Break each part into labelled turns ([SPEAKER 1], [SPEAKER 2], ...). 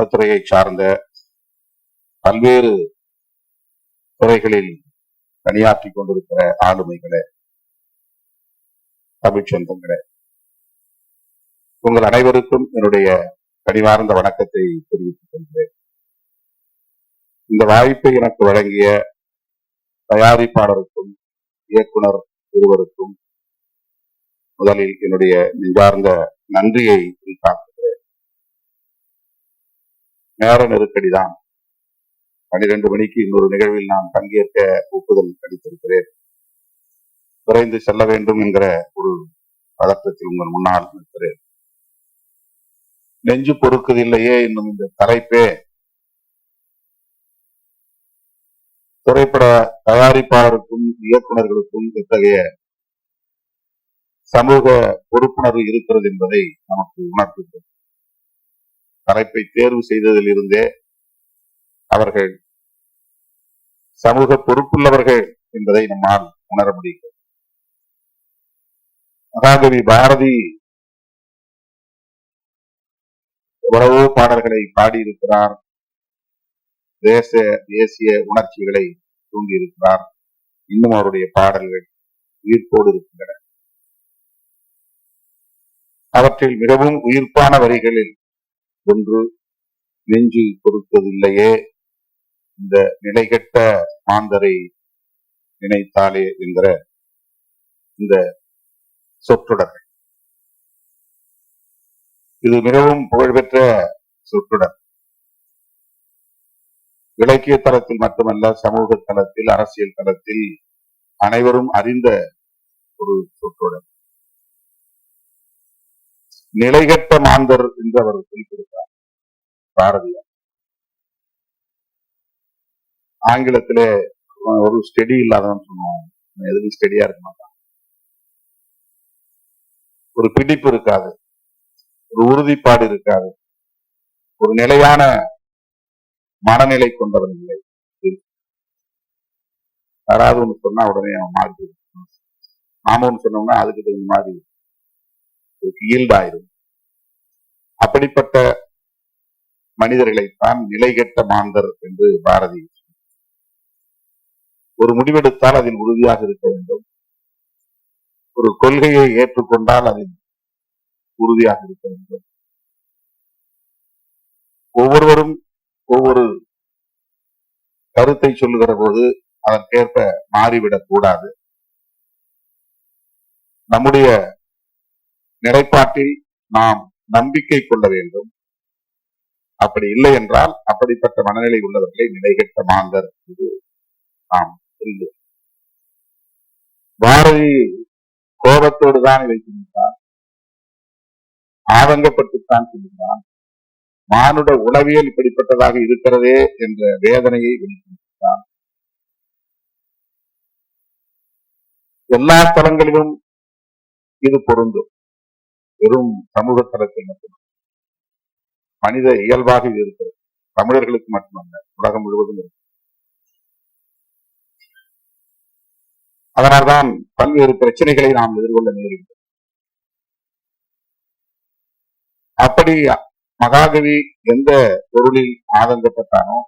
[SPEAKER 1] படத்துறையை சார்ந்த பல்வேறு துறைகளில் பணியாற்றி கொண்டிருக்கிற ஆளுமைகளே தமிழ்ச்சந்தங்களை உங்கள் அனைவருக்கும் என்னுடைய பணிவார்ந்த வணக்கத்தை தெரிவித்துக் கொள்கிறேன். இந்த வாய்ப்பை எனக்கு வழங்கிய தயாரிப்பாளருக்கும் இயக்குனர் இருவருக்கும் முதலில் என்னுடைய நெஞ்சார்ந்த நன்றியை குறிப்பாக்க நேர நெருக்கடிதான். பனிரெண்டு மணிக்கு இன்னொரு நிகழ்வில் நான் பங்கேற்க ஒப்புதல் அளித்திருக்கிறேன். விரைந்து செல்ல வேண்டும் என்கிற ஒரு பதற்றத்தில் உங்கள் முன்னால் நிற்கிறேன். நெஞ்சு பொறுக்குதில்லையே இன்னும் இந்த தலைப்பே திரைப்பட தயாரிப்பாளருக்கும் இயக்குனர்களுக்கும் இத்தகைய சமூக பொறுப்புணர்வு இருக்கிறது என்பதை நமக்கு உணர்த்துகிறது. தலைப்பை தேர்வு செய்ததில் இருந்தே அவர்கள் சமூக பொறுப்புள்ளவர்கள் என்பதை நம்மால் உணர முடிகிறது. மகாகவி பாரதி எவ்வளவோ பாடல்களை பாடியிருக்கிறார். தேச தேசிய உணர்ச்சிகளை தூண்டியிருக்கிறார். இன்னும் அவருடைய பாடல்கள் உயிர்ப்போடு இருக்கின்றன. அவற்றில் மிகவும் உயிர்ப்பான வரிகளில் ஒன்று நெஞ்சு பொறுத்ததில்லையே. இந்த நிலைகட்ட மாந்தரை நினைத்தாலே என்கிற இந்த சொற்றொடர்கள். இது மிகவும் புகழ்பெற்ற சொற்றொடர். இலக்கிய தளத்தில் மட்டுமல்ல சமூக தளத்தில் அரசியல் தளத்தில் அனைவரும் அறிந்த ஒரு சொற்றொடர். நிலைகட்ட மாந்தர் என்று அவர் குறிப்பிடுகிறார். பாரதியார். ஆங்கிலத்திலே ஒரு ஸ்டெடி இல்லாதவன் சொல்லுவான் எதுவும் ஸ்டெடியா இருக்க மாட்டான். ஒரு பிடிப்பு இருக்காது. ஒரு உறுதிப்பாடு இருக்காது. ஒரு நிலையான மனநிலை கொண்டவன் இல்லை. யாராவது ஒண்ணு சொன்னா உடனே அவன் மாறி நாம ஒன்று சொன்னோம்னா அதுக்கு தகுந்த மாதிரி ஈல்டாயிரும் அப்படிப்பட்ட மனிதர்களைத்தான் நிலைகெட்ட மாந்தர் என்று பாரதி ஒரு முடிவெடுத்தால் அதில் உறுதியாக இருக்க வேண்டும். ஒரு கொள்கையை ஏற்றுக்கொண்டால் அதில் உறுதியாக இருக்க வேண்டும். ஒவ்வொருவரும் ஒவ்வொரு கருத்தை சொல்லுகிற போது அதற்கேற்ப மாறிவிடக் கூடாது நம்முடைய நிலைப்பாட்டில் நாம் நம்பிக்கை கொள்ள வேண்டும். அப்படி இல்லை என்றால் அப்படிப்பட்ட மனநிலை உள்ளவர்களை நிலைகட்ட மாந்தர் என்று நாம் புரிந்து பாரதி கோபத்தோடு தான் இதை சொல்லுகிறான் ஆதங்கப்பட்டுத்தான் சொல்லுகிறான் மானுட உளவியல் இப்படிப்பட்டதாக இருக்கிறதே என்ற வேதனையை வெளிப்படுத்தான் எல்லா தளங்களிலும் இது பொருந்தும். வெறும் சமூக தளத்தில் மட்டும் மனித இயல்பாக இது இருக்கிறது. தமிழர்களுக்கு மட்டுமல்ல உலகம் முழுவதும் இருக்கு. அதனால்தான் பல்வேறு பிரச்சனைகளை நாம் எதிர்கொள்ள நேரிடும் அப்படி மகாகவி எந்த பொருளில் ஆதங்கப்பட்டானோ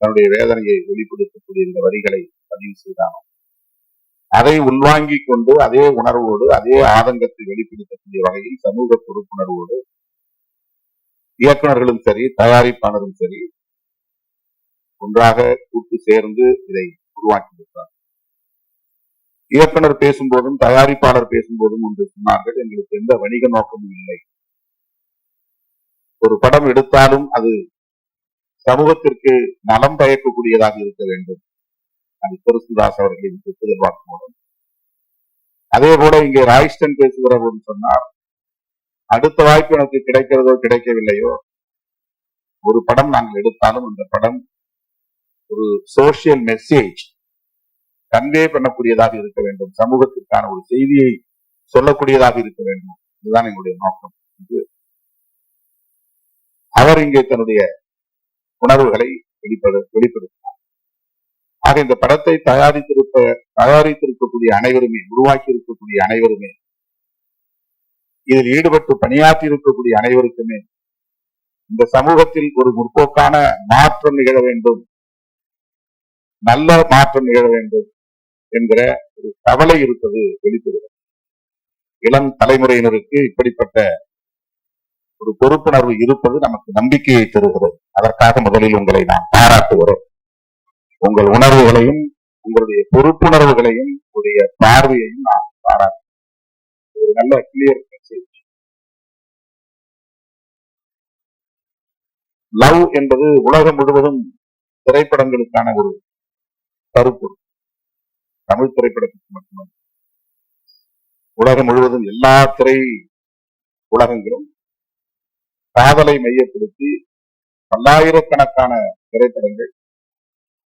[SPEAKER 1] தன்னுடைய வேதனையை வெளிப்படுத்தக்கூடிய இந்த வரிகளை பதிவு செய்தானோ அதை உள்வாங்கிக் கொண்டு அதே உணர்வோடு அதே ஆதங்கத்தை வெளிப்படுத்தக்கூடிய வகையில் சமூக பொறுப்புணர்வோடு இயக்குனர்களும் சரி தயாரிப்பாளரும் சரி ஒன்றாக கூட்டு சேர்ந்து இதை உருவாக்கியிருக்கிறார். இயக்குனர் பேசும்போதும் தயாரிப்பாளர் பேசும்போதும் ஒன்று சொன்னார்கள் எங்களுக்கு எந்த வணிக நோக்கமும் இல்லை. ஒரு படம் எடுத்தாலும் அது சமூகத்திற்கு நலம் பயக்கக்கூடியதாக இருக்க வேண்டும். அது பெருசுதாஸ் அவர்களின் ஒப்புதல் வாக்குமூலம் அதே போல இங்கே ராய்ஸ்டன் பேசுகிற சொன்னார் அடுத்த வாய்ப்பு எனக்கு கிடைக்கிறதோ கிடைக்கவில்லையோ ஒரு படம் நாங்கள் எடுத்தாலும் அந்த படம் ஒரு சோசியல் மெசேஜ் கன்வே பண்ணக்கூடியதாக இருக்க வேண்டும். சமூகத்திற்கான ஒரு செய்தியை சொல்லக்கூடியதாக இருக்க வேண்டும். இதுதான் எங்களுடைய நோக்கம். என்று அவர் இங்கே தன்னுடைய உணர்வுகளை வெளிப்படு வெளிப்படுத்தினார். ஆக இந்த படத்தை தயாரித்திருப்ப தயாரித்திருக்கக்கூடிய அனைவருமே உருவாக்கி இருக்கக்கூடிய அனைவருமே இதில் ஈடுபட்டு பணியாற்றி இருக்கக்கூடிய அனைவருக்குமே இந்த சமூகத்தில் ஒரு முற்போக்கான மாற்றம் நிகழ வேண்டும் நல்ல மாற்றம் நிகழ வேண்டும் என்கிற ஒரு கவலை இருப்பது வெளிப்படுகிறது. இளம் தலைமுறையினருக்கு இப்படிப்பட்ட ஒரு பொறுப்புணர்வு இருப்பது நமக்கு நம்பிக்கையை தருகிறது. அதற்காக முதலில் உங்களை நான் பாராட்டுகிறேன் உங்கள் உணர்வுகளையும் உங்களுடைய பொறுப்புணர்வுகளையும் உங்களுடைய பார்வையையும் நான் பாராட்டு ஒரு நல்ல கிளியர் மெசேஜ் லவ் என்பது உலகம் முழுவதும் திரைப்படங்களுக்கான ஒரு கருப்பொருள். தமிழ் திரைப்படத்துக்கு மட்டுமல்ல. உலகம் முழுவதும் எல்லா திரை உலகங்களும் காதலை மையப்படுத்தி பல்லாயிரக்கணக்கான திரைப்படங்கள்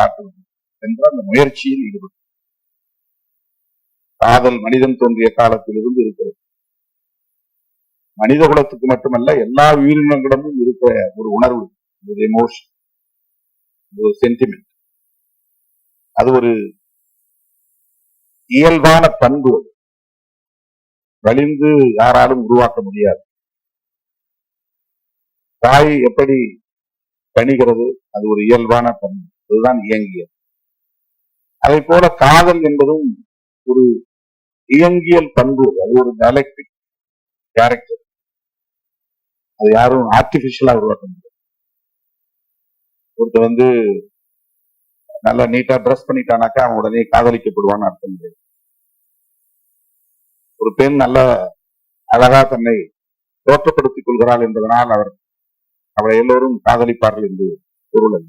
[SPEAKER 1] காட்டுவது. என்ற அந்த முயற்சியில் ஈடுபட்டு காதல் மனிதன் தோன்றிய காலத்தில் இருந்து இருக்கிறது. மனித குலத்துக்கு மட்டுமல்ல எல்லா உயிரினங்களிடமும் இருக்கிற ஒரு உணர்வு ஒரு எமோஷன் ஒரு சென்டிமெண்ட் அது ஒரு இயல்பான பண்பு வலிந்து யாராலும் உருவாக்க முடியாது. தாய் எப்படி பணிகிறது அது ஒரு இயல்பான பண்பு. அதுதான் இயங்கியல். அதை போல காதல் என்பதும் ஒரு இயங்கியல் பண்பு அது ஒரு டயலக்டிக் கேரக்டர் அது யாரும் ஆர்டிபிஷியலா உருவாக்க முடியாது. ஒருத்தர் வந்து நல்லா நீட்டா ட்ரெஸ் பண்ணிட்டானாக்கா அவன் உடனே காதலிக்கப்படுவான்னு அர்த்தம் கிடையாது ஒரு பெண் நல்ல அழகா தன்னை தோற்றப்படுத்திக் கொள்கிறாள் என்பதனால் அவர் அவளை எல்லோரும் காதலிப்பார்கள் என்று பொருள் அல்ல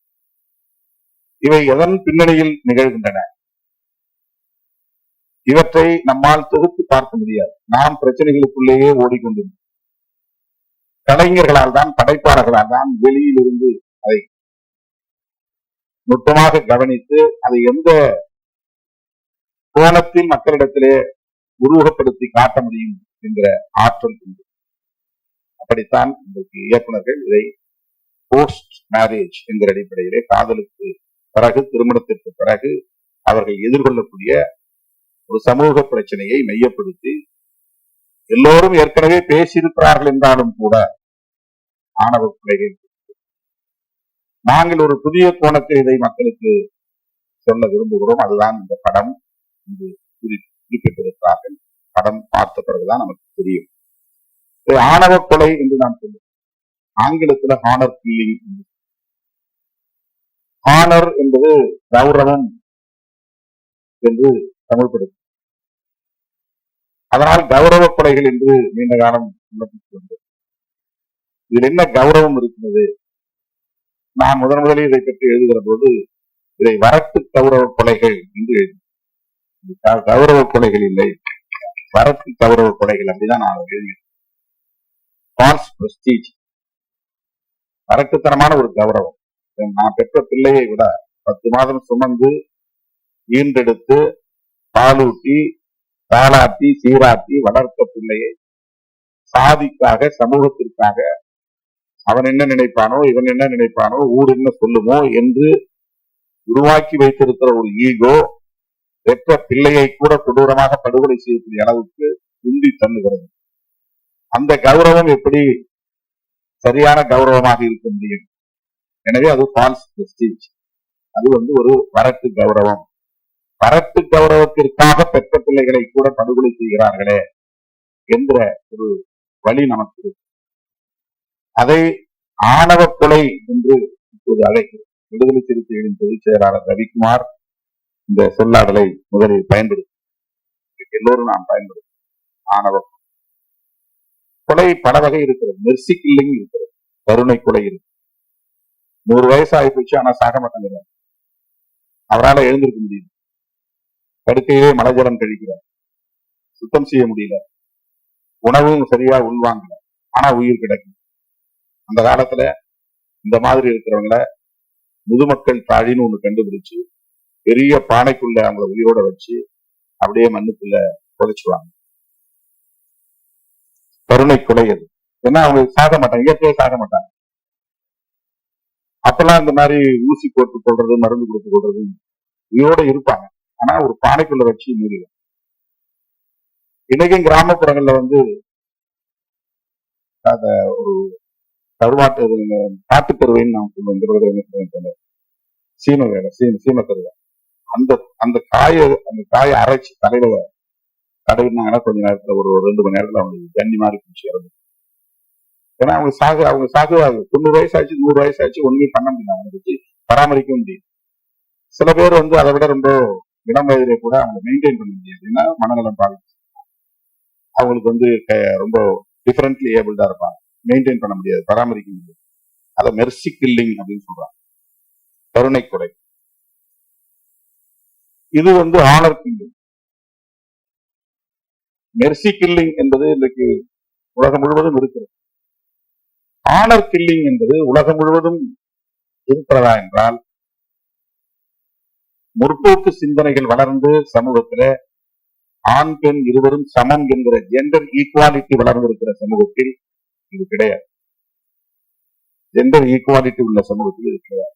[SPEAKER 1] இவை எதன் பின்னணியில் நிகழ்கின்றன? இவற்றை நம்மால் தொகுத்து பார்க்க முடியாது. நாம் பிரச்சனைகளுக்குள்ளேயே ஓடிக்கொண்டிருந்தோம். கலைஞர்களால் தான் படைப்பாளர்களால் தான் வெளியில் இருந்து அதை நுட்பமாக கவனித்து அதை எந்த கோணத்தில் மக்களிடத்திலே உருவகப்படுத்தி காட்ட முடியும் என்கிற ஆற்றல் உண்டு. அப்படித்தான் இன்றைக்கு இயக்குநர்கள் இதை போஸ்ட் மேரேஜ் என்கிற அடிப்படையிலே காதலுக்கு பிறகு திருமணத்திற்கு பிறகு அவர்கள் எதிர்கொள்ளக்கூடிய ஒரு சமூக பிரச்சனையை மையப்படுத்தி எல்லோரும் ஏற்கனவே பேசியிருக்கிறார்கள் என்றாலும் கூட ஆணவ பிள்ளைகள் நாங்கள் ஒரு புதிய கோணத்தில் இதை மக்களுக்கு சொல்ல விரும்புகிறோம். அதுதான் இந்த படம் இங்கு குறி- குறிப்பிட்டிருக்கிறார்கள். படம் பார்த்த பிறகுதான் நமக்கு தெரியும். ஆணவ கொலை என்று நாம் சொல்லுவோம் ஆங்கிலத்துல ஹானர் கில்லிங் ஹானர் என்பது கௌரவம் என்று தமிழ்படுத்தும் அதனால் கௌரவ கொலைகள் என்று நீண்ட காலம் இதில் என்ன கௌரவம் இருக்கிறது? நான் முதன் முதலில் இதை பற்றி எழுதுகிற போது இதை வரத்து கௌரவ கொலைகள் என்று எழுதினேன். கௌரவ கொலைகள் இல்லை. வரத்து கௌரவ கொலைகள் அப்படிதான் நான் எழுதினேன். ஃபால்ஸ் பிரஸ்டீஜ் வரட்டுத்தனமான ஒரு கௌரவம். நான் பெற்ற பிள்ளையை விட பத்து மாதம் சுமந்து ஈன்றெடுத்து பாலூட்டி தாளாட்டி சீராட்டி வளர்த்த பிள்ளையை சாதிக்காக சமூகத்திற்காக அவன் என்ன நினைப்பானோ இவன் என்ன நினைப்பானோ ஊர் என்ன சொல்லுமோ என்று உருவாக்கி வைத்திருக்கிற ஒரு ஈகோ பெற்ற பிள்ளையை கூட கொடூரமாக படுகொலை செய்யக்கூடிய அளவுக்கு உந்தி தள்ளுகிறது. அந்த கௌரவம் எப்படி சரியான கௌரவமாக இருக்க முடியும்? எனவே அது ஃபால்ஸ் பிரஸ்டீஜ் அது வந்து ஒரு வரட்டு கௌரவம். வரட்டு கௌரவத்திற்காக பெற்ற பிள்ளைகளை கூட படுகொலை செய்கிறார்களே என்ற ஒரு வழி நமக்கு அதை ஆணவ கொலை என்று இப்போது அழைக்கிறோம். விடுதலை சிறுத்தைகளின் பொதுச் செயலாளர் ரவிக்குமார் இந்த சொல்லாடலை முதலில் பயன்படுத்தும். எல்லோரும் நாம் பயன்படுத்தும். ஆணவ கொலை. பல வகை இருக்கிறது. மெர்சி கில்லிங் இருக்கிறது. கருணை கொலை இருக்கு. நூறு வயசு ஆகி போச்சு ஆனா சாக மாட்டேங்கிறார். அவரால் எழுந்திருக்க முடியும் படுக்கையே மலஜலம் கழிக்கிறார் சுத்தம் செய்ய முடியல. உணவும் சரியா உள்வாங்கல ஆனா உயிர் கிடைக்கும் அந்த காலத்துல இந்த மாதிரி இருக்கிறவங்கள முதுமக்கள் தாழின்னு ஒண்ணு கண்டுபிடிச்சு பெரிய பானைக்குள்ள அவங்கள உயிரோட வச்சு அப்படியே மண்ணுக்குள்ள புதைச்சுவாங்க கருணை கொலை அது ஏன்னா அவங்க சாக மாட்டாங்க. இயற்கையை சாக மாட்டாங்க. அப்பெல்லாம் இந்த மாதிரி ஊசி போட்டு கொள்றது மருந்து கொடுத்து கொள்றது உயிரோட இருப்பாங்க. ஆனா ஒரு பானைக்குள்ள வச்சு மீறிடும் இன்னைக்கும் கிராமப்புறங்கள்ல வந்து அத ஒரு தருவாட்டு காட்டுக்கருவைன்னு நான் நாம் சொல்லுவோம் சீன வேலை சீன சீன கருவை அந்த அந்த காயை அந்த காயை அரைச்சு தலையில தடவினாங்கன்னா கொஞ்ச நேரத்துல ஒரு ரெண்டு மணி நேரத்துல அவங்களுக்கு தண்ணி மாதிரி பிடிச்சி இறந்து ஏன்னா அவங்க சாகு அவங்க சாகுவாங்க. தொண்ணூறு வயசு ஆச்சு நூறு வயசு ஆச்சு ஒண்ணுமே பண்ண முடியும் அவங்களை வச்சு பராமரிக்க முடியும் சில பேர் வந்து அதை விட ரொம்ப இளம் வயதிலே கூட அவங்களை மெயின்டைன் பண்ண முடியாது. ஏன்னா மனநலம் பாதிப்பு அவங்களுக்கு வந்து ரொம்ப டிஃபரெண்ட்லி ஏபிள்டா இருப்பாங்க. மெயின்டைன் பண்ண முடியாது பராமரிக்க முடியாது. அதை மெர்சி கில்லிங் அப்படின்னு சொல்றாங்க. கருணை கொலை இது வந்து ஆனர் கில்லிங் மெர்சி கில்லிங் என்பது இன்றைக்கு உலகம் முழுவதும் இருக்கிறது. ஆனர் கில்லிங் என்பது உலகம் முழுவதும் இருக்கிறதா என்றால் முற்போக்கு சிந்தனைகள் வளர்ந்து சமூகத்துல ஆண் பெண் இருவரும் சமம் என்கிற ஜெண்டர் ஈக்குவாலிட்டி வளர்ந்திருக்கிற சமூகத்தில் இது கிடையாது. ஜெண்டர் ஈக்குவாலிட்டி உள்ள சமூகத்தில் இது கிடையாது.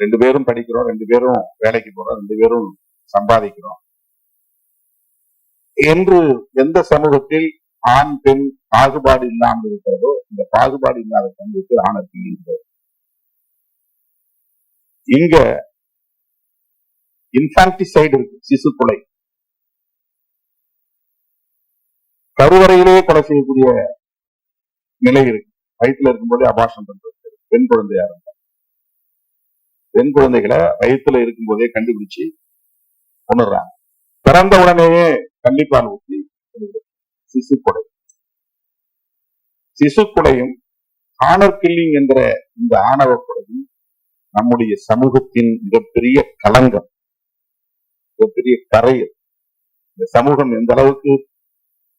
[SPEAKER 1] ரெண்டு பேரும் படிக்கிறோம் ரெண்டு பேரும் வேலைக்கு போறோம் ரெண்டு பேரும் சம்பாதிக்கிறோம். என்று எந்த சமூகத்தில் ஆண் பெண் பாகுபாடு இல்லாமல் இருக்கிறதோ இந்த பாகுபாடு இல்லாத சமூகத்தில் ஆணத்தில் இருக்கிறது இங்க இன்ஃபான்டிசைடு இருக்கு சிசு கொலை. கருவறையிலேயே கொலை செய்யக்கூடிய நிலை இருக்கு. வயிற்றுல இருக்கும்போதே அபாஷம் பண்றது. பெண் குழந்தையா இருந்தா. பெண் குழந்தைகளை வயிற்றுல இருக்கும்போதே கண்டுபிடிச்சு உணர்றாங்க பிறந்த உடனேயே கண்டிப்பா சிசு கொலை சிசு கில்லிங் என்கிற இந்த ஆணவ கொலையும் நம்முடைய சமூகத்தின் மிகப்பெரிய கலங்கம் மிகப்பெரிய கரையல் இந்த சமூகம் எந்த அளவுக்கு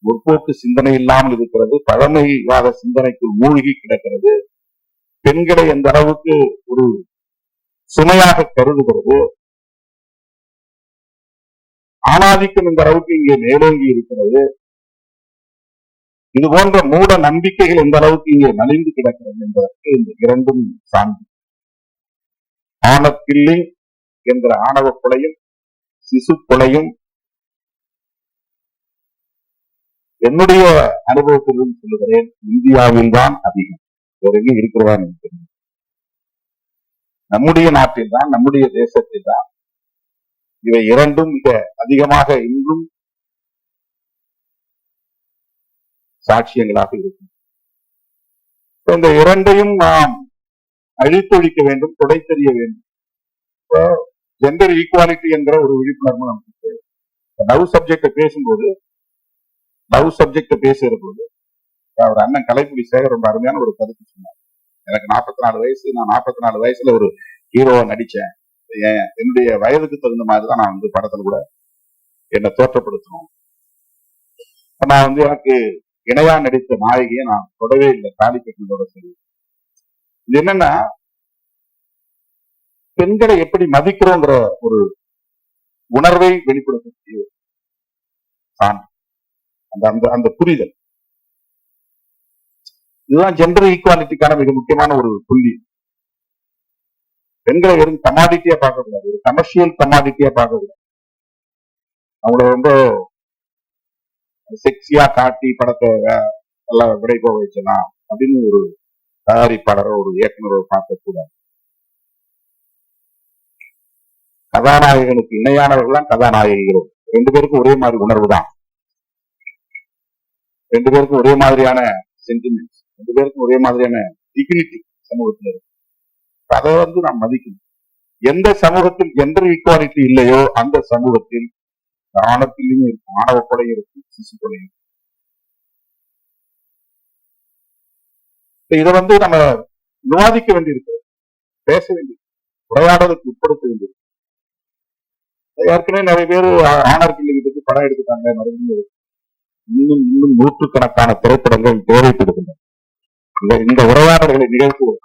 [SPEAKER 1] முற்போக்கு சிந்தனை இல்லாமல் இருக்கிறது பழமைவாத சிந்தனைக்குள் மூழ்கி கிடக்கிறது பெண்களை எந்த அளவுக்கு ஒரு சுமையாக கருதுகிறது ஆணாதிக்கம் இந்த அளவுக்கு இங்கே மேலோங்கி இருக்கிறது இது போன்ற மூட நம்பிக்கைகள் எந்த அளவுக்கு இங்கே நலிந்து கிடக்கிறது என்பதற்கு இந்த இரண்டும் சான்று. ஆணக்கிள்ளி என்கிற ஆணவ கொலையும் சிசு கொலையும் என்னுடைய அனுபவத்திலும் சொல்லுகிறேன் இந்தியாவில் தான் அதிகம். வேற இருக்கிறதா எனக்கு நம்முடைய நாட்டில் தான் நம்முடைய தேசத்தில் தான் இவை இரண்டும் மிக அதிகமாக இன்றும் சாட்சியங்களாக இருக்கும். இந்த இரண்டையும் நாம் அழித்தொழிக்க வேண்டும் துடை தெரிய வேண்டும் ஜெண்டர் ஈக்குவாலிட்டி என்கிற ஒரு விழிப்புணர்வு நமக்கு லவ் சப்ஜெக்ட பேசும்போது லவ் சப்ஜெக்ட பேசுகிற போது அவர் அண்ணன் கலைப்புடி சேகர் ரொம்ப அருமையான ஒரு கருத்து சொன்னார். எனக்கு நாற்பத்தி நாலு வயசு நான் நாற்பத்தி நாலு வயசுல ஒரு ஹீரோவை நடிச்சேன் என் என்னுடைய வயதுக்கு தகுந்த மாதிரி தான் நான் வந்து படத்துல கூட என்னை தோற்றப்படுத்தணும் நான் வந்து எனக்கு இணையா நடித்த நாயகியை நான் தொடவே இல்லை தாலி கட்டினதோட சரி. இது என்னன்னா பெண்களை எப்படி மதிக்கிறோங்கிற ஒரு உணர்வை வெளிப்படுத்தக்கூடிய சான்று. அந்த அந்த அந்த புரிதல். இதுதான் ஜெண்டர் ஈக்குவாலிட்டிக்கான மிக முக்கியமான ஒரு புள்ளி. பெண்களை வெறும் கமாடிட்டியா பார்க்கக்கூடாது ஒரு கமர்ஷியல் கமாடிட்டியா பார்க்கக்கூடாது. அவங்கள ரொம்ப செக்ஸியா காட்டி படத்தை நல்லா விடை போக வச்சலாம் அப்படின்னு ஒரு தயாரிப்பாளரோ ஒரு இயக்குனரோ பார்க்க கூடாது கதாநாயகனுக்கு இணையானவர்கள் தான் கதாநாயகிகள். ரெண்டு பேருக்கும் ஒரே மாதிரி உணர்வு தான் ரெண்டு பேருக்கும் ஒரே மாதிரியான சென்டிமெண்ட்ஸ் ரெண்டு பேருக்கும் ஒரே மாதிரியான டிகினிட்டி சமூகத்தில் இருக்கு. அதை வந்து நாம் மதிக்கணும். எந்த சமூகத்தில் ஜெண்டர் ஈக்குவாலிட்டி இல்லையோ அந்த சமூகத்தில் ஆணத்திலையும் இருக்கும். ஆணவ கொலை இருக்கும் சிசு கொலை இருக்கும். இதை வந்து நம்ம விவாதிக்க வேண்டியிருக்கு பேச வேண்டியது உரையாடலுக்கு உட்படுத்த வேண்டியிருக்கு ஏற்கனவே நிறைய பேர் ஆனர் கிள்ளிங்க படம் எடுத்துட்டாங்க மறுபடியும் இன்னும் இன்னும் நூற்றுக்கணக்கான திரைப்படங்கள் தேவைப்படுகின்றன. இந்த இந்த உரையாடல்களை நிகழ்த்துவோம்.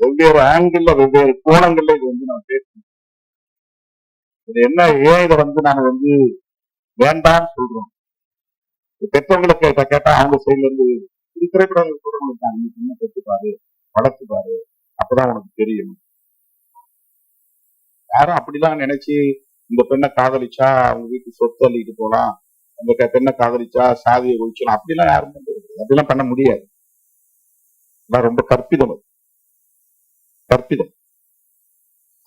[SPEAKER 1] வெவ்வேறு ஆங்கிள் வெவ்வேறு கோணங்கள்ல இது வந்து நம்ம பேசணும். இது என்ன ஏஐல இதை வந்து நாங்க வந்து வேண்டாம்னு சொல்றோம். இது பெற்றவங்களை கேட்டா கேட்டா அவங்க சைட்ல இருந்து இது திரைப்படங்கள் சொல்றவங்களுக்கு இருக்காங்க. நீ சின்ன பெற்று பாரு வளர்த்து பாரு அப்பதான் உனக்கு தெரியும். யாரும் அப்படிலாம் நினைச்சு இந்த பெண்ணை காதலிச்சா அவங்க வீட்டு சொத்து அள்ளிட்டு போலாம். அந்த பெண்ணை காதலிச்சா சாதியை ஒழிச்சலாம் அப்படிலாம் யாரும் பண்றது அப்படிலாம் பண்ண முடியாது. ரொம்ப கற்பிதம் அது. கற்பிதம்.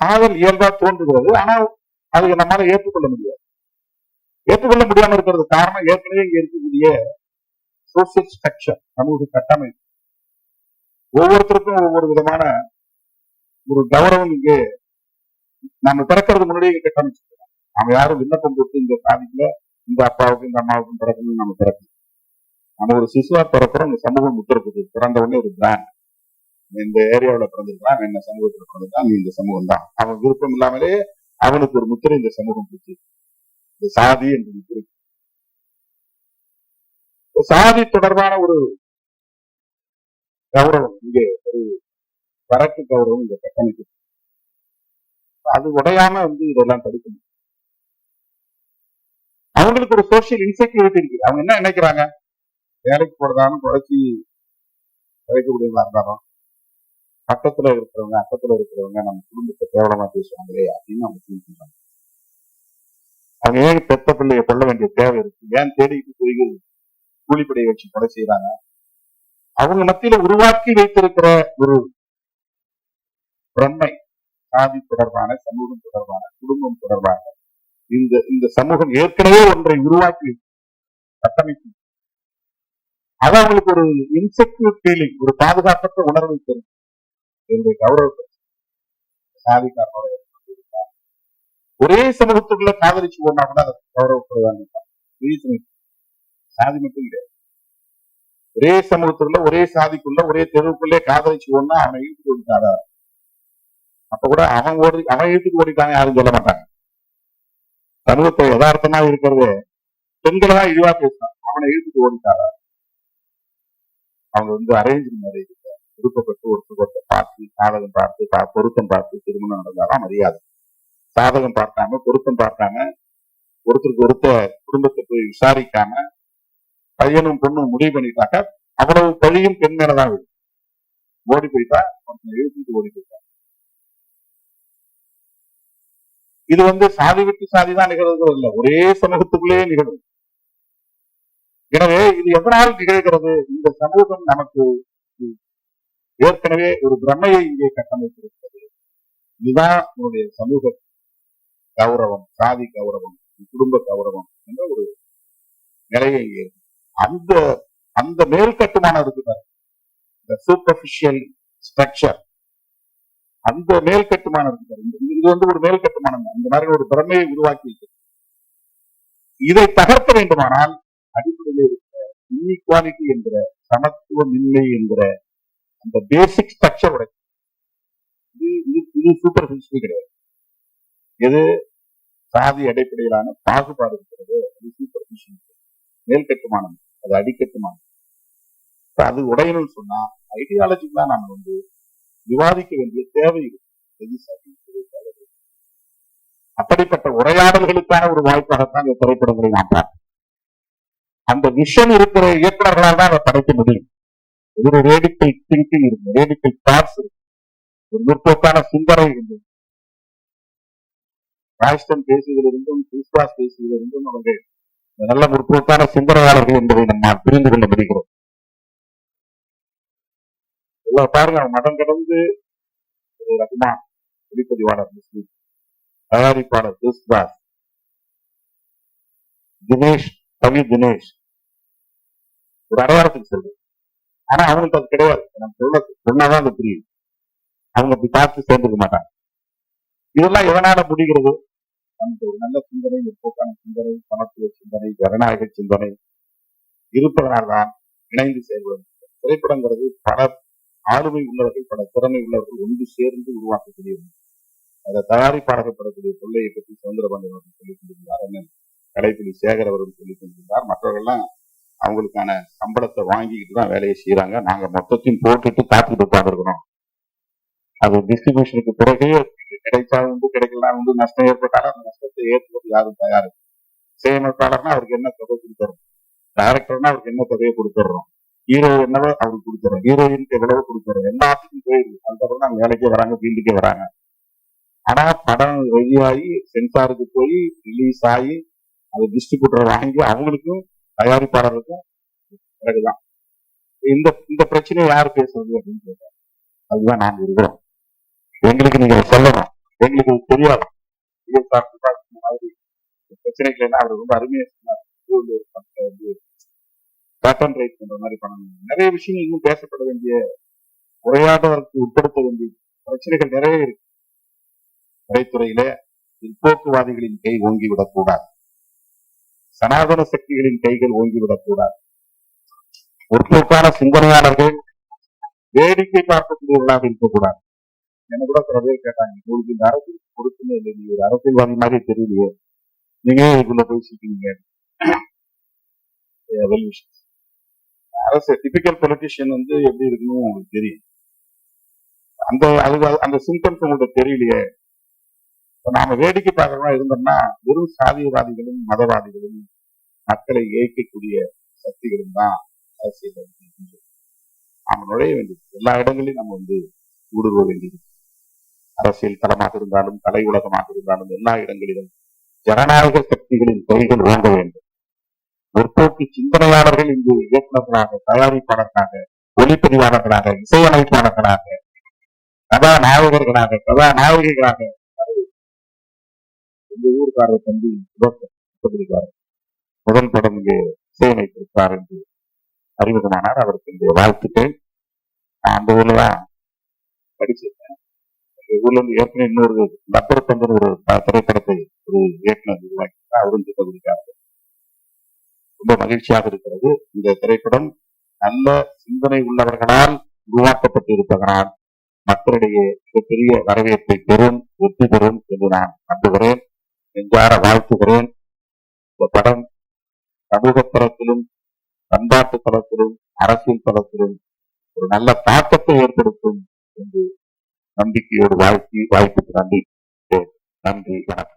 [SPEAKER 1] காதல் இயல்பா தோன்றுகிறது. ஆனா அதை நம்மால ஏற்றுக்கொள்ள முடியாது. ஏற்றுக்கொள்ள முடியாம இருக்கிறது காரணம் ஏற்கனவே இங்க இருக்கக்கூடிய சோசியல் ஸ்ட்ரக்சர் சமூக கட்டமைப்பு. ஒவ்வொருத்தருக்கும் ஒவ்வொரு விதமான ஒரு கௌரவம் இங்கே நம்ம பிறக்கிறது முன்னாடியே இங்க கட்டமைச்சிருக்கோம் நம்ம யாரும் விண்ணப்பம் கொடுத்து இந்த சாதிக்கல. இந்த அப்பாவுக்கும் இந்த அம்மாவுக்கும் பிறக்கணும்னு நம்ம பிறக்கணும் நம்ம ஒரு சிசுவா பிறக்கிறோம் இந்த சமூகம் முத்திரக்குது பிறந்த உடனே ஒரு பிராண்ட் இந்த ஏரியாவுல பிறந்திருக்கலாம் என்ன சமூகத்தில் பிறந்திருக்கலாம் நீ இந்த சமூகம் தான் அவன் விருப்பம் இல்லாமலே அவனுக்கு ஒரு முத்திரை இந்த சமூகம் கொடுத்து இந்த சாதி என்ற முத்திரை சாதி தொடர்பான ஒரு கௌரவம் இங்கே ஒரு வரக்கு கௌரவம் இந்த கட்டமைக்கு அது உடையாம வந்து இதெல்லாம் தடுக்கணும் அவங்களுக்கு ஒரு சோசியல் இன்செக்யூரிட்டி இருக்கு அவங்க என்ன நினைக்கிறாங்க? வேலைக்கு போறதான குறைச்சி குறைக்கக்கூடியதா இருந்தாலும் பக்கத்துல இருக்கிறவங்க அக்கத்துல இருக்கிறவங்க நம்ம குடும்பத்தை கேவலமா பேசுவாங்களே அப்படின்னு அவங்க ஃபீல் பண்றாங்க. அவங்க ஏன் பெத்த பிள்ளைய கொள்ள வேண்டிய தேவை இருக்கு? ஏன் தேடிக்கிட்டு போய் கூலிப்படையை வச்சு கொலை செய்யறாங்க அவங்க மத்தியில உருவாக்கி வைத்திருக்கிற ஒரு பிரம்மை சாதி தொடர்பான சமூகம் தொடர்பான குடும்பம் தொடர்பான இந்த இந்த சமூகம் ஏற்கனவே ஒன்றை உருவாக்கி கட்டமைப்பு அது அவங்களுக்கு ஒரு இன்செக்யூர் ஃபீலிங் ஒரு பாதுகாப்பற்ற உணர்வை தரும். என்னுடைய கௌரவத்தை சாதிக்காரனோட ஒரே சமூகத்துக்குள்ள காதலிச்சு போனா கூட அதை கௌரவப்படுவாங்க சாதி மட்டும் கிடையாது ஒரே சமூகத்துக்குள்ள ஒரே சாதிக்குள்ள ஒரே தெருவுக்குள்ளே காதலிச்சு போனா அவனை இழுத்து ஓடிட்டாரா அப்ப கூட அவன் ஓடி அவன் இழுத்துக்கு ஓடிட்டாங்க யாரும் சொல்ல மாட்டாங்க. சமூகத்தை யதார்த்தமா இருக்கிறது பெண்களை தான் இழிவா பேசுறான். அவனை இழுத்துட்டு ஓடிட்டாரா? அவங்க வந்து அரேஞ்ச் மேரேஜ். விருப்பப்பட்டு ஒரு சுகத்தை பார்த்து சாதகம் பார்த்து பா- பொருத்தம் பார்த்து திருமணம் நடந்தாதான் மரியாதை. சாதகம் பார்க்காம பொருத்தம் பார்க்காம ஒருத்தருக்கு ஒருத்த குடும்பத்தை போய் விசாரிக்காம பையனும் பொண்ணும் முடிவு பண்ணிட்டாக்க அவ்வளவு பழியும் பெண் மேலதான் விடும் ஓடி போயிட்டா எழுதிட்டு ஓடி போயிட்டா. இது வந்து சாதி விட்டு சாதி தான் நிகழ்வது இல்லை. ஒரே சமூகத்துக்குள்ளேயே நிகழும். எனவே இது எதனால் நிகழ்கிறது? இந்த சமூகம் நமக்கு ஏற்கனவே ஒரு பிரம்மையை இங்கே கட்டமைத்திருக்கிறது. இதுதான் உன்னுடைய சமூக கௌரவம் சாதி கௌரவம் குடும்ப கௌரவம் என்ற ஒரு நிலையை இங்கே அந்த அந்த மேல் கட்டுமானம் இருக்கு பாருங்க இந்த சூப்பர்ஃபிஷியல் ஸ்ட்ரக்சர் அந்த மேல் கட்டுமானம் இருக்கு பாருங்க. இது- வந்து ஒரு மேல் கட்டுமானம் அந்த மாதிரி ஒரு பிரமையை உருவாக்கி இதை தகர்க்க வேண்டுமானால் அடிப்படையில் இருக்கிற இன்இக்வாலிட்டி என்கிற சமத்துவமின்மை என்கிற அந்த பேசிக் ஸ்ட்ரக்சர் உடைக்கும் இது இது கிடையாது. எது? சாதி அடிப்படையிலான பாகுபாடு இருக்கிறது அது சூப்பர்ஃபிஷியல் மேல் கட்டுமானம் அது அடிக்கட்டுமானம். அது உடையணும்னு சொன்னா ஐடியாலஜிக்கு தான் நம்ம வந்து விவாதிக்க வேண்டிய தேவை இருக்கு எது சரி, அப்படிப்பட்ட உரையாடல்களுக்கான ஒரு வாய்ப்பாகத்தான் இந்த திரைப்படங்களை மாற்றார் அந்த விஷன் இருக்கிற இயக்குநர்களால் தான் அதை படைக்க முடியும். ஒரு ரேடிக்கல் திங்கிங் இருக்கு ரேடிக்கல் தாட்ஸ் இருக்கு ஒரு முற்போக்கான சிந்தனை இருந்தது ராஷ்டன் பேசியதிலிருந்தும் கிறிஸ்தாஸ் பேசியதிலிருந்தும் அவர்கள் நல்ல முற்போக்கான சிந்தனையாளர்கள் என்பதை நம்ம புரிந்து கொள்ள முடிகிறோம் எல்லாம் பாருங்க மதம் கடந்து ஒரு ரகுமான் ஒளிப்பதிவாளர் முஸ்லீம் தயாரிப்பாளர் கிறிஸ்தாஸ் தினேஷ் கவி தினேஷ். ஒரு அடையாளத்துக்கு சொல்றேன். ஆனா அவங்களுக்கு அது கிடையாது. நம்ம சொல்ல சொன்னாதான் அது புரியும். அவங்க அப்படி பார்த்து சேர்ந்துக்க மாட்டாங்க. இதெல்லாம் எதனால முடிகிறது? நமக்கு ஒரு நல்ல சிந்தனை முற்போக்கான சிந்தனை சமத்துவ சிந்தனை ஜனநாயக சிந்தனை. இருப்பதனால்தான் இணைந்து செயல்படும் திரைப்படங்கிறது பல ஆளுமை உள்ளவர்கள் பல திறமை உள்ளவர்கள் ஒன்று சேர்ந்து உருவாக்கக்கூடிய அதை தயாரிப்பாளர்கள் பெறக்கூடிய தொல்லையை பற்றி சுதந்திரபாண்டியன் அவர்கள் சொல்லிக் கொண்டிருந்தார். அண்ணன் சேகர் அவர்கள் சொல்லிக் கொண்டிருந்தார். மற்றவர்கள்லாம் அவங்களுக்கான சம்பளத்தை வாங்கிக்கிட்டு தான் வேலையை செய்யறாங்க நாங்க மொத்தத்தையும் போட்டுட்டு காத்துக்கிட்டு உட்காந்துருக்கிறோம் அது டிஸ்ட்ரிபியூஷனுக்கு பிறகு கிடைச்சா உண்டு கிடைக்கலாம் உண்டு நஷ்டம் ஏற்பட்டாலும் அந்த நஷ்டத்தை ஏற்படுத்தி யாரும் தயார் இசையமைப்பாளர்னா அவருக்கு என்ன தொகை கொடுத்துறோம் டைரக்டர்னா அவருக்கு என்ன தொகையை கொடுத்துட்றோம் ஹீரோ என்னவோ அவருக்கு கொடுத்துறோம் ஹீரோயினுக்கு எவ்வளவு கொடுத்துறோம் எல்லாத்துக்கும் போயிருக்கு அதுக்கப்புறம் தான் வேலைக்கே வராங்க ஃபீல்டுக்கே வராங்க. ஆனா படம் ரெடியாகி சென்சாருக்கு போய் ரிலீஸ் ஆகி அது டிஸ்ட்ரிபியூட்டர் வாங்கி அவங்களுக்கும் தயாரிப்பாளருக்கும் பிறகுதான். இந்த இந்த பிரச்சனையை யார் பேசுறது அப்படின்னு கேட்டேன் அதுதான் நாங்க இருக்கிறோம். எங்களுக்கு நீங்க சொல்லணும். எங்களுக்கு இது தெரியாது. விஎஸ்ஆர் இந்த மாதிரி பிரச்சனைகள் என்ன அவர் ரொம்ப அருமையா சொன்னார். இது பேட்டன் ரைட் பண்ற மாதிரி பண்ணணும். நிறைய விஷயங்கள் இன்னும் பேசப்பட வேண்டிய உரையாடலுக்கு உட்படுத்த வேண்டிய பிரச்சனைகள் நிறைய இருக்கு. திரைத்துறையில பிற்போக்குவாதிகளின் கை ஓங்கிவிடக் சனாதன சக்திகளின் கைகள் ஓங்கிவிடக் கூடாது. முற்போக்கான சிந்தனையாளர்கள் வேடிக்கை பார்க்கக்கூடியவர்களாக இருக்கக்கூடாது என்ன கூட சில பேர் கேட்டாங்க உங்களுக்கு இந்த அரசியல் பொறுப்புமே இல்லை நீங்க ஒரு அரசியல்வாதி மாதிரி தெரியலையே. நீங்க ஏன் இதுக்குள்ள போய் அரசு டிபிக்கல் பொலிட்டிஷியன் வந்து எப்படி இருக்கணும் உங்களுக்கு தெரியும். அந்த அது அந்த சிம்டம்ஸ் உங்களுக்கு தெரியலையே. நாம வேடிக்கை பார்க்கறோம் இருந்தோம்னா வெறும் சாதியவாதிகளும் மதவாதிகளும் மக்களை இயக்கக்கூடிய சக்திகளும் தான் அரசியல் வந்து நாம நுழைய வேண்டியது எல்லா இடங்களிலும் நம்ம வந்து ஊடுருவ வேண்டியது. அரசியல் தளமாக இருந்தாலும் கலை உலகமாக இருந்தாலும் எல்லா இடங்களிலும் ஜனநாயக சக்திகளின் கைகள் ஓங்க வேண்டும். முற்போக்கு சிந்தனையாளர்கள் இங்கு இயக்குநர்களாக தயாரிப்பாளர்களாக ஒளிப்பதிவாளர்களாக இசையமைப்பாளர்களாக கதாநாயகர்களாக கதாநாயகிகளாக இந்த ஊருக்காரர் தம்பி சுபத்திரிக்காரர் முதல் படம் இங்கே இசையமைத்திருக்கிறார் என்று அறிமுகமானார் அவருக்கு இந்த வாழ்த்துக்கள். நான் அந்த ஊர்ல தான் படிச்சிருக்கேன். எங்க ஊர்ல இருந்து ஏற்கனவே இன்னொரு லப்பர் பந்தன் ஒரு திரைப்படத்தை ஒரு இயக்குனர் உருவாக்கி அவரும் சித்தகுடிக்கார் ரொம்ப மகிழ்ச்சியாக இருக்கிறது. இந்த திரைப்படம் நல்ல சிந்தனை உள்ளவர்களால் உருவாக்கப்பட்டிருப்பதனால் மக்களிடையே மிகப்பெரிய வரவேற்பை பெறும் வெற்றி பெறும் என்று நான் நம்புகிறேன். நெஞ்சார வாழ்த்துகிறேன். இந்த படம் சமூக தளத்திலும் பண்பாட்டு தளத்திலும் அரசியல் தளத்திலும் ஒரு நல்ல தாக்கத்தை ஏற்படுத்தும் என்று நம்பிக்கையோடு வாழ்த்தி வாழ்த்துக்கு நன்றி. நன்றி வணக்கம்.